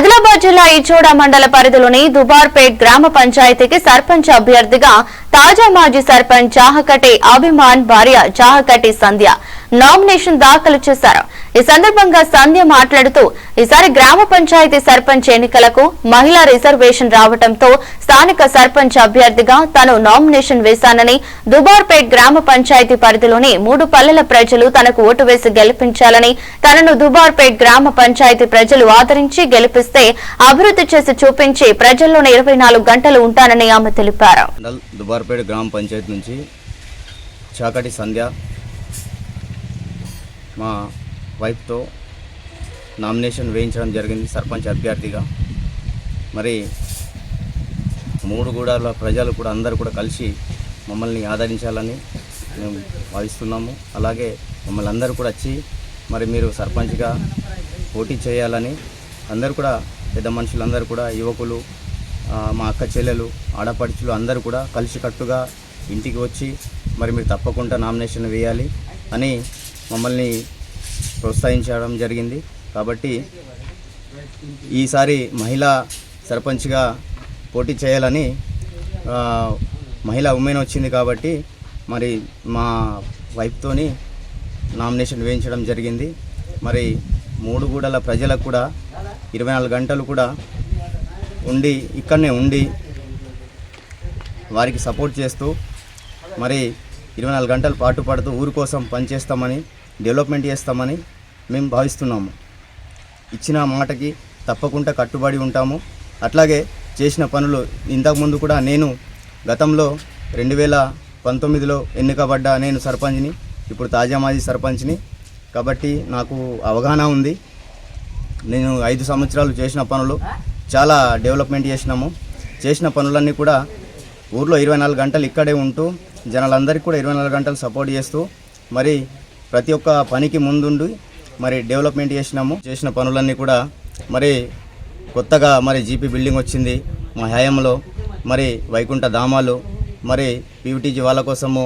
ఆదిలాబాద్ జిల్లా ఇచోడ మండల పరిధిలోని దుబార్పేట్ గ్రామ పంచాయతీకి సర్పంచ్ అభ్యర్థిగా తాజా మాజీ సర్పంచ్ చాహకటి అభిమాన్ భార్య చాహకటి సంధ్య నామినేషన్ దాఖలు చేశారు. ఈ సందర్భంగా సంధ్య మాట్లాడుతూ ఈసారి గ్రామ పంచాయతీ సర్పంచ్ ఎన్నికలకు మహిళా రిజర్వేషన్ రావడంతో స్థానిక సర్పంచ్ అభ్యర్థిగా తను నామినేషన్ వేశానని దుబార్పేట్ గ్రామ పంచాయతీ పరిధిలోని మూడు పల్లెల ప్రజలు తనకు ఓటు వేసి గెలిపించాలని తనను దుబార్పేట్ గ్రామ పంచాయతీ ప్రజలు ఆదరించి గెలిపిస్తే అభివృద్ధి చేసి చూపించి ప్రజల్లోనే ఇరవై నాలుగు గంటలు ఉంటానని ఆమె తెలిపారు. దుబార్పేట గ్రామ పంచాయతీ నుంచి చాకటి సంధ్య మా వైఫ్తో నామినేషన్ వేయించడం జరిగింది సర్పంచ్ అభ్యర్థిగా. మరి మూడు గూడాల ప్రజలు కూడా అందరూ కూడా కలిసి మమ్మల్ని ఆదరించాలని మేము భావిస్తున్నాము. అలాగే మమ్మల్ని అందరూ కూడా వచ్చి మరి మీరు సర్పంచ్గా పోటీ చేయాలని అందరూ కూడా పెద్ద మనుషులందరూ కూడా యువకులు మా అక్క చెల్లెలు ఆడపడుచులు అందరూ కూడా కలిసికట్టుగా ఇంటికి వచ్చి మరి మీరు తప్పకుండా నామినేషన్ వేయాలి అని మమ్మల్ని ప్రోత్సహించడం జరిగింది. కాబట్టి ఈసారి మహిళా సర్పంచ్గా పోటీ చేయాలని మహిళా ఉమెన్ వచ్చింది కాబట్టి మరి మా వైఫ్తోని నామినేషన్ వేయించడం జరిగింది. మరి మూడు గూడల ప్రజలకు కూడా ఇరవై నాలుగు గంటలు కూడా ఉండి ఇక్కడనే ఉండి వారికి సపోర్ట్ చేస్తూ మరి ఇరవై నాలుగు గంటలు పాటు పడుతూ ఊరు కోసం పనిచేస్తామని డెవలప్మెంట్ చేస్తామని మేము భావిస్తున్నాము. ఇచ్చిన మాటకి తప్పకుండా కట్టుబడి ఉంటాము. అట్లాగే చేసిన పనులు ఇంతకుముందు కూడా నేను గతంలో రెండు వేల పంతొమ్మిదిలో ఎన్నికబడ్డ నేను సర్పంచ్ని ఇప్పుడు తాజా మాజీ సర్పంచ్ని. కాబట్టి నాకు అవగాహన ఉంది. నేను ఐదు సంవత్సరాలు చేసిన పనులు చాలా డెవలప్మెంట్ చేసినాము. చేసిన పనులన్నీ కూడా ఊర్లో ఇరవై నాలుగు గంటలు ఇక్కడే ఉంటూ జనాలందరికీ కూడా ఇరవై నాలుగు గంటలు సపోర్ట్ చేస్తూ మరి ప్రతి ఒక్క పనికి ముందుండి మరి డెవలప్మెంట్ చేసినాము. చేసిన పనులన్నీ కూడా మరి కొత్తగా మరి జీపీ బిల్డింగ్ వచ్చింది. మా హయాంలో మరి వైకుంఠ ధామాలు మరి పీవీటీజీ వాళ్ళ కోసము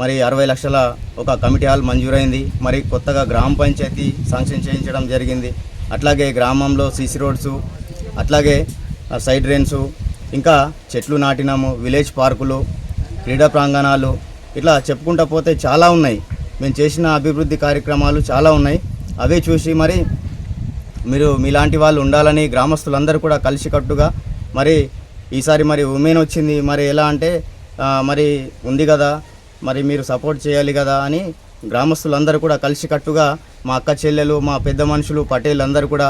మరి అరవై లక్షల ఒక కమిటీ హాల్ మంజూరైంది. మరి కొత్తగా గ్రామ పంచాయతీ శాంక్షన్ చేయించడం జరిగింది. అట్లాగే గ్రామంలో సీసీ రోడ్స్ అట్లాగే సైడ్ డ్రైన్స్ ఇంకా చెట్లు నాటినాము. విలేజ్ పార్కులు క్రీడా ప్రాంగణాలు ఇట్లా చెప్పుకుంటా పోతే చాలా ఉన్నాయి. మేము చేసిన అభివృద్ధి కార్యక్రమాలు చాలా ఉన్నాయి. అవే చూసి మరి మీరు మీలాంటి వాళ్ళు ఉండాలని గ్రామస్తులందరూ కూడా కలిసికట్టుగా మరి ఈసారి మరి ఉమెన్ వచ్చింది. మరి ఎలా అంటే మరి ఉంది కదా మరి మీరు సపోర్ట్ చేయాలి కదా అని గ్రామస్తులందరూ కూడా కలిసికట్టుగా మా అక్క చెల్లెలు మా పెద్ద మనుషులు పటేళ్ళు అందరూ కూడా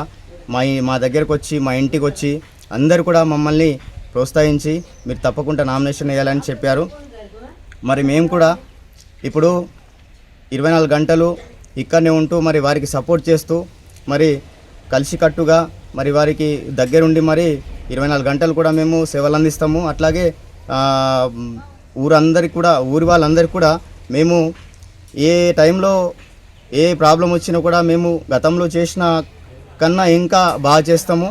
మా మా దగ్గరకు వచ్చి మా ఇంటికి వచ్చి అందరూ కూడా మమ్మల్ని ప్రోత్సహించి మీరు తప్పకుండా నామినేషన్ వేయాలని చెప్పారు. మరి మేము కూడా ఇప్పుడు ఇరవై నాలుగు గంటలు ఇక్కడనే ఉంటూ మరి వారికి సపోర్ట్ చేస్తూ మరి కలిసికట్టుగా మరి వారికి దగ్గరుండి మరి ఇరవై నాలుగు గంటలు కూడా మేము సేవలు అందిస్తాము. అట్లాగే ఊరందరికి కూడా ఊరి వాళ్ళందరికీ కూడా మేము ఏ టైంలో ఏ ప్రాబ్లం వచ్చినా కూడా మేము గతంలో చేసిన కన్నా ఇంకా బాగా చేస్తాము.